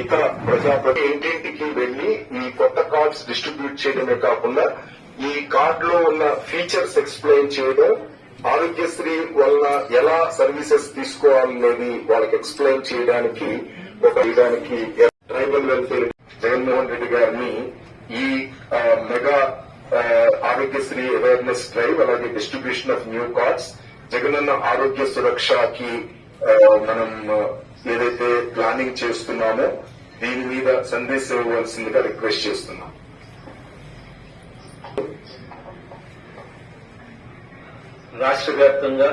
ఇతర ప్రజాప్రతి ఇంటింటికి వెళ్ళి ఈ కొత్త కార్డ్స్ డిస్ట్రిబ్యూట్ చేయడమే కాకుండా ఈ కార్డ్లో ఉన్న ఫీచర్స్ ఎక్స్ప్లెయిన్ చేయడం ఆరోగ్యశ్రీ వల్ల ఎలా సర్వీసెస్ తీసుకోవాలనేది వాళ్ళకి ఎక్స్ప్లెయిన్ చేయడానికి ఒక విధానికి ట్రైబల్ వెల్ఫేర్ జగన్మోహన్ రెడ్డి గారిని ఈ మెగా ఆరోగ్యశ్రీ అవేర్నెస్ డ్రైవ్ అలాగే distribution of new cards Jagananna ఆరోగ్య సురక్షకి మనం ఏదైతే ప్లానింగ్ చేస్తున్నామో దీని మీద సందేశం ఇవ్వాల్సిందిగా రిక్వెస్ట్ చేస్తున్నాం. రాష్ట్ర వ్యాప్తంగా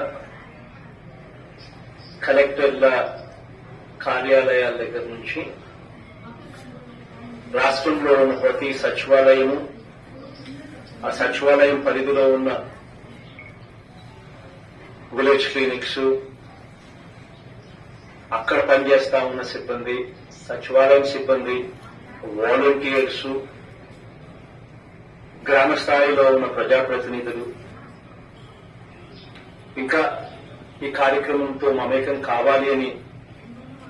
కలెక్టర్ల కార్యాలయాల దగ్గర నుంచి రాష్ట్రంలో ఉన్న ప్రతి సచివాలయము ఆ సచివాలయం పరిధిలో ఉన్న విలేజ్ క్లినిక్స్ అక్కడ పనిచేస్తా ఉన్న సిబ్బంది సచివాలయం సిబ్బంది వాలంటీర్స్ గ్రామ స్థాయిలో ఉన్న ప్రజాప్రతినిధులు. ఇంకా ఈ కార్యక్రమంతో మమేకం కావాలి అని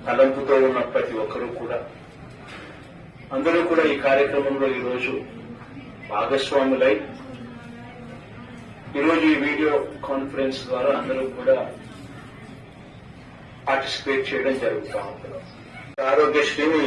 తలంపుతో ఉన్న ప్రతి ఒక్కరూ కూడా. అందరూ కూడా ఈ కార్యక్రమంలో ఈరోజు భాగస్వాములై. ఈరోజు ఈ వీడియో కాన్ఫరెన్స్ ద్వారా అందరూ కూడా పార్టిసిపేట్ చేయడం జరుగుతూ ఉంటుంది. ఆరోగ్యశ్రీని